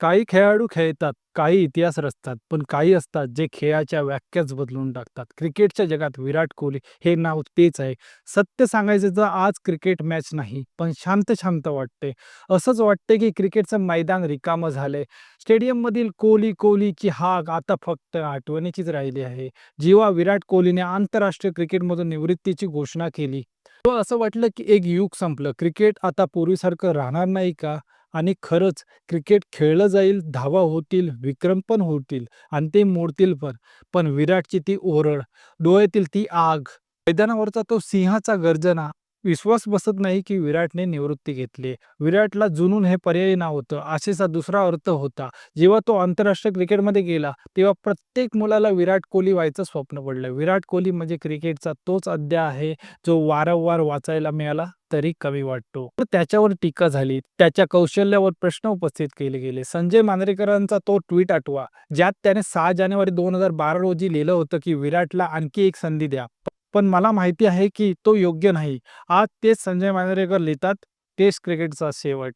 काही खेळाडू खेळतात, काही इतिहास रचतात, पण काही असतात जे खेळाच्या व्याख्याच बदलून टाकतात. क्रिकेटच्या जगात विराट कोहली हे नाव तेच आहे. सत्य सांगायचं तर आज क्रिकेट मॅच नाही, पण शांत-शांत वाटते. असंच वाटते की क्रिकेटचं मैदान रिकामं झालंय. स्टेडियममधील कोहली, कोहलीची हाक आता फक्त आठवणीचीच राहिली आहे. जेव्हा विराट कोहलीने आंतरराष्ट्रीय क्रिकेटमधून निवृत्तीची घोषणा केली, तेव्हा असं वाटलं की एक युग संपलं. क्रिकेट आता पूर्वीसारखं राहणार नाही का? आणि खरंच क्रिकेट खेळलं जाईल, धावा होतील, विक्रम पण होतील आणि ते मोडतील पण. पण विराटची ती ओरड, डोळ्यातील ती आग, मैदानावरचा तो सिंहाचा गर्जना, विश्वास बसत नाही की विराटने निवृत्ती घेतली. विराटला जुनून हे पर्यायी नाव होतं, आशेचा दुसरा अर्थ होता. जेव्हा तो आंतरराष्ट्रीय क्रिकेटमध्ये गेला, तेव्हा प्रत्येक मुलाला विराट कोहली व्हायचं स्वप्न पडलं. विराट कोहली म्हणजे क्रिकेटचा तोच अध्याय आहे, जो वारंवार वाचायला मिळाला तरी कमी वाटतो. तर त्याच्यावर टीका झाली, त्याच्या कौशल्यावर प्रश्न उपस्थित केले गेले. संजय मांजरेकरांचा तो ट्विट आठवा, ज्यात त्याने सहा जानेवारी 2012 रोजी लिहिलं होतं की विराटला आणखी एक संधी द्या. पण मला माहिती आहे की तो योग्य नाही. आज तेच संजय मांजरेकर लिहितात, टेस्ट क्रिकेटचा शेवट.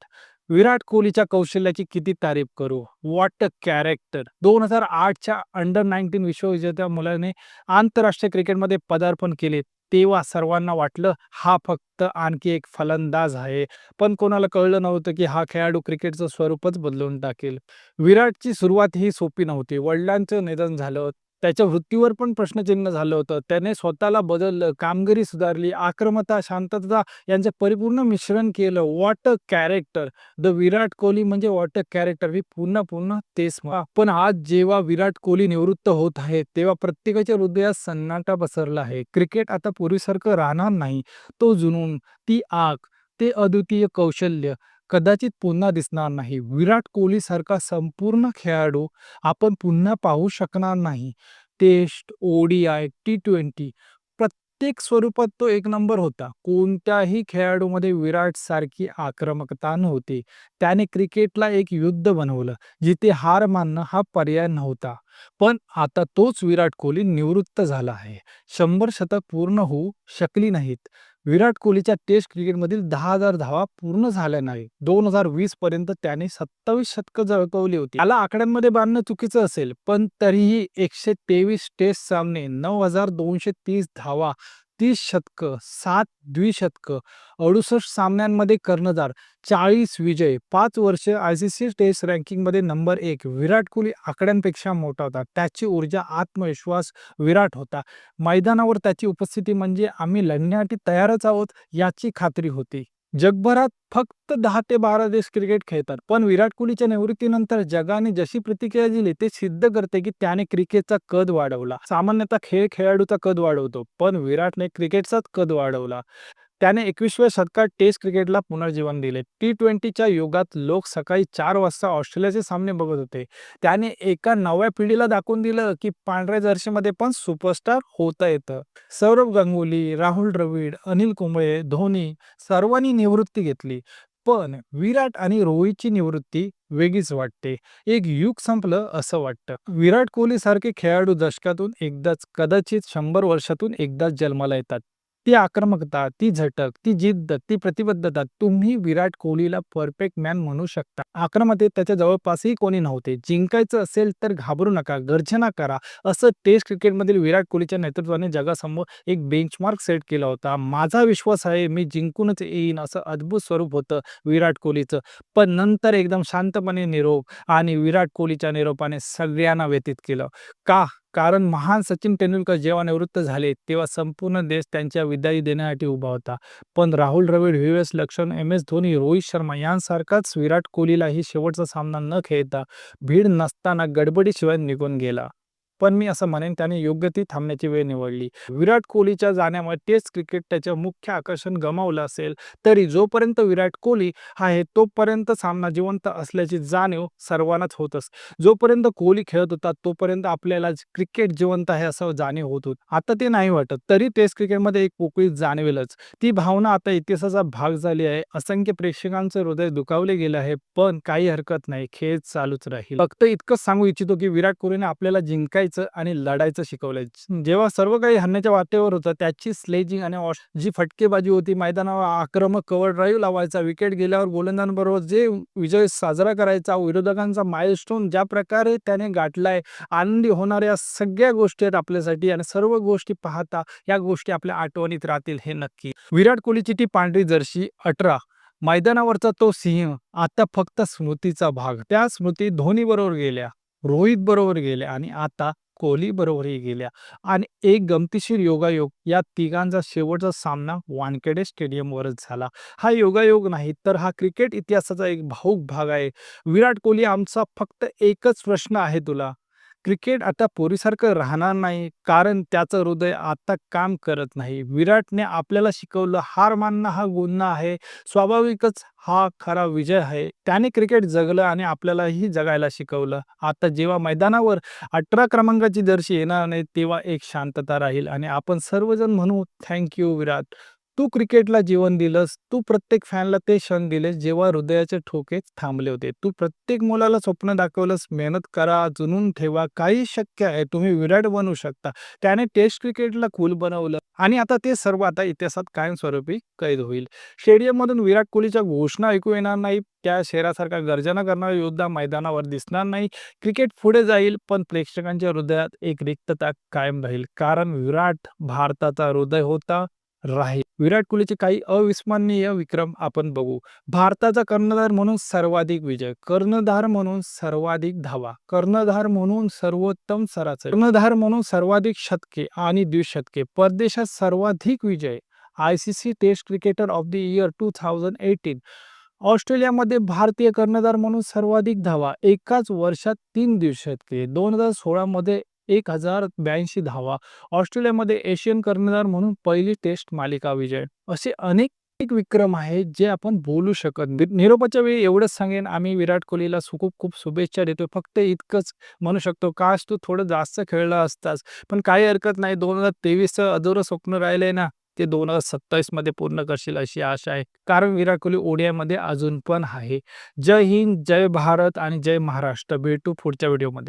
विराट कोहलीच्या कौशल्याची किती तारीफ करू. What a character. 2008च्या अंडर 19 विश्वविजेत्या मुलाने आंतरराष्ट्रीय क्रिकेटमध्ये पदार्पण केले. तेव्हा सर्वांना वाटलं हा फक्त आणखी एक फलंदाज आहे. पण कोणाला कळलं नव्हतं की हा खेळाडू क्रिकेटचं स्वरूपच बदलून टाकेल. विराटची सुरुवात ही सोपी नव्हती. वडिलांचं निधन झालं, त्याच्या वृत्तीवर पण प्रश्नचिन्ह झालं होतं. त्याने स्वतःला बदललं, कामगिरी सुधारली, आक्रमता शांतता यांचं परिपूर्ण मिश्रण केलं. What a character. The Virat Kohli म्हणजे वॉट अ कॅरेक्टर. मी पुन्हा पुन्हा तेच पण आज जेव्हा विराट कोहली निवृत्त होत आहे, तेव्हा प्रत्येकाच्या हृदयात सन्नाटा पसरला आहे. क्रिकेट आता पूर्वीसारखं राहणार नाही. तो जुनून, ती आग, ते अद्वितीय कौशल्य कदाचित पुन्हा दिसणार नाही. विराट कोहलीसारखा संपूर्ण खेळाडू आपण पुन्हा पाहू शकणार नाही. टेस्ट, ओडीआय, टी-20 प्रत्येक स्वरूपात तो एक नंबर होता. कोणत्याही खेळाडूमध्ये विराट सारखी आक्रमकता नव्हती. त्याने क्रिकेटला एक युद्ध बनवलं, जिथे हार मानणं हा पर्याय नव्हता. पण आता तोच विराट कोहली निवृत्त झाला आहे. शंभर शतक पूर्ण होऊ शकली नाहीत. विराट कोहलीच्या टेस्ट क्रिकेटमधील दहा हजार धावा पूर्ण झाल्या नाही दोन हजार वीस पर्यंत त्याने सत्तावीस शतक झळकवली होती. त्याला आकड्यांमध्ये बांधणं चुकीचं असेल, पण तरीही 123 टेस्ट सामने, 9,230 धावा, तीस शतकं, सात द्विशतकं, 68 सामन्यांमध्ये कर्णधार, 40 विजय, पाच वर्ष आय सी सी टेस्ट रँकिंगमध्ये नंबर एक विराट कोहली आकड्यांपेक्षा मोठा होता. त्याची ऊर्जा, आत्मविश्वास विराट होता. मैदानावर त्याची उपस्थिती म्हणजे आम्ही लढण्यासाठी तयारच आहोत याची खात्री होती. जगभरात फक्त दहा ते 12 देश क्रिकेट खेळतात. पण विराट कोहलीच्या निवृत्तीनंतर जगाने जशी प्रतिक्रिया दिली ते सिद्ध करते की त्याने क्रिकेटचा कद वाढवला. सामान्यतः खेळ खेळाडूचा कद वाढवतो, पण विराटने क्रिकेटचाच कद वाढवला. त्याने 21व्या शतकात टेस्ट क्रिकेटला पुनर्जीवन दिले. टी-20च्या युगात लोक सकाळी चार वाजता ऑस्ट्रेलियाचे सामने बघत होते. त्याने एका नव्या पिढीला दाखवून दिलं की पांढऱ्या जर्सीमध्ये पण सुपरस्टार होता येतं. सौरव गांगुली, राहुल द्रविड, अनिल कुंबळे, धोनी सर्वांनी निवृत्ती घेतली. पण विराट आणि रोहितची निवृत्ती वेगळीच वाटते. एक युग संपलं असं वाटतं. विराट कोहलीसारखे खेळाडू दशकातून एकदाच, कदाचित शंभर वर्षातून एकदाच जन्माला येतात. ती आक्रमकता, ती झटक, ती जिद्द, ती प्रतिबद्धता तुम्ही विराट कोहलीला परफेक्ट मॅन म्हणू शकता. आक्रमकतेत त्याच्या जवळपासही कोणी नव्हते. जिंकायचं असेल तर घाबरू नका, गर्जना करा, असं टेस्ट क्रिकेटमधील विराट कोहलीच्या नेतृत्वाने जगासमोर एक बेंचमार्क सेट केला होता. माझा विश्वास आहे मी जिंकूनच येईन असं अद्भुत स्वरूप होतं विराट कोहलीचं. पण नंतर एकदम शांतपणे निरोप आणि विराट कोहलीच्या निरोपाने सगळ्यांना व्यतीत केलं. का? कारण महान सचिन तेंडुलकर जेव्हा निवृत्त झाले, तेव्हा संपूर्ण देश त्यांच्या विदाई देण्यासाठी उभा होता. पण Rahul Dravid, V S. Laxman, M S. Dhoni, Rohit Sharma यांसारखाच Virat कोहलीलाही शेवटचा सामना न खेळता, भीड नसताना गडबडीशिवाय निघून गेला. पण मी असं म्हणेन त्याने योग्य ती थांबण्याची वेळ निवडली. विराट कोहलीच्या जाण्यामुळे टेस्ट क्रिकेट त्याचं मुख्य आकर्षण गमावलं असेल, तरी जोपर्यंत विराट कोहली आहे तोपर्यंत सामना जिवंत असल्याची जाणीव सर्वांनाच होत असते. जोपर्यंत कोहली खेळत होता, तोपर्यंत आपल्याला क्रिकेट जिवंत आहे असं जाणीव होत होत आता ते नाही वाटत. तरी टेस्ट क्रिकेटमध्ये एक पोकळी जाणवेलच. ती भावना आता इतिहासाचा भाग झाली आहे. असंख्य प्रेक्षकांचं हृदय दुखावले गेलं आहे. पण काही हरकत नाही, खेळ चालूच राहील. फक्त इतकंच सांगू इच्छितो की विराट कोहलीने आपल्याला जिंकायचं जिंकायचं आणि लढायचं शिकवलंय. जेव्हा सर्व काही हरण्याच्या वाटेवर होतं त्याची स्लेजिंग आणि जी फटकेबाजी होती मैदानावर आक्रमक कव्हर ड्राईव्ह लावायचा विकेट गेल्यावर गोलंदाजांबरोबर जे विजय साजरा करायचा विरोधकांचा माइलस्टोन ज्या प्रकारे त्याने गाठलाय आनंदी होणाऱ्या सगळ्या गोष्टी आहेत आपल्यासाठी आणि सर्व गोष्टी पाहता या गोष्टी आपल्या आठवणीत राहतील हे नक्की. विराट कोहलीची ती पांढरी जर्सी अठरा. मैदानावरचा तो सिंह आता फक्त स्मृतीचा भाग. त्या स्मृती धोनी बरोबर गेल्या. रोहित बरोबर गेल्या आणि आता कोहली बरोबरही गेल्या. आणि एक गमतीशीर योगायोग या तिघांचा शेवटचा सामना वानखेडे स्टेडियमवरच झाला. हा योगायोग नाही तर हा क्रिकेट इतिहासाचा एक भाऊक भाग आहे. विराट कोहली आमचा फक्त एकच प्रश्न आहे तुला. क्रिकेट आता पूर्वीसारखं राहणार नाही कारण त्याचं हृदय आता काम करत नाही. विराटने आपल्याला शिकवलं हार मानणं हा गुन्हा आहे. स्वाभाविकच हा खरा विजय आहे. त्याने क्रिकेट जगलं आणि आपल्यालाही जगायला शिकवलं. आता जेव्हा मैदानावर अठरा क्रमांकाची दर्शी येणार नाही तेव्हा एक शांतता राहील. आणि आपण सर्वजण म्हणू थँक्यू विराट. तू क्रिकेटला जीवन दिलंस तू प्रत्येक फॅनला ते क्षण दिलेस जेव्हा हृदयाचे ठोके थांबले होते. तू प्रत्येक मुलाला स्वप्न दाखवलंस मेहनत करा जुनून ठेवा काही शक्य आहे तुम्ही विराट बनू शकता. त्याने टेस्ट क्रिकेटला कूल बनवलं आणि आता ते सर्व आता इतिहासात कायमस्वरूपी कैद होईल. स्टेडियममधून विराट कोहलीच्या घोषणा ऐकू येणार नाही त्या शहरासारखा गर्जना करणारा योद्धा मैदानावर दिसणार नाही. क्रिकेट पुढे जाईल पण प्रेक्षकांच्या हृदयात एक रिक्तता कायम राहील. कारण विराट भारताचा हृदय होता राहील. विराट कोहलीचे काही अविस्मरणीय विक्रम आपण बघू. भारताचा कर्णधार म्हणून सर्वाधिक विजय कर्णधार म्हणून सर्वाधिक धावा कर्णधार म्हणून सर्वोत्तम सरासरी कर्णधार म्हणून सर्वाधिक शतके आणि द्विशतके परदेशात सर्वाधिक विजय I C C test cricketer of the year two thousand eighteen ऑस्ट्रेलियामध्ये भारतीय कर्णधार म्हणून सर्वाधिक धावा एकाच वर्षात तीन द्विशतके दोन हजार सोळामध्ये एक हजार ब्याऐंशी धावा. ऑस्ट्रेलियामध्ये एशियन कर्णधार म्हणून पहिली टेस्ट मालिका विजय. असे अनेक विक्रम आहेत जे आपण बोलू शकत निरोपाच्या वेळी एवढंच सांगेन आम्ही विराट कोहलीला सु- खूप खूप शुभेच्छा देतो फक्त इतकंच म्हणू शकतो काश तू थोडं जास्त खेळला असतास. पण काही हरकत नाही दोन हजार तेवीसचं अधुरं स्वप्न राहिलंय ना ते दोन हजार सत्तावीसमध्ये पूर्ण करशील अशी आशा आहे. कारण विराट कोहली ओडियामध्ये अजून पण आहे. जय हिंद जय भारत आणि जय महाराष्ट्र. भेटू पुढच्या व्हिडिओमध्ये.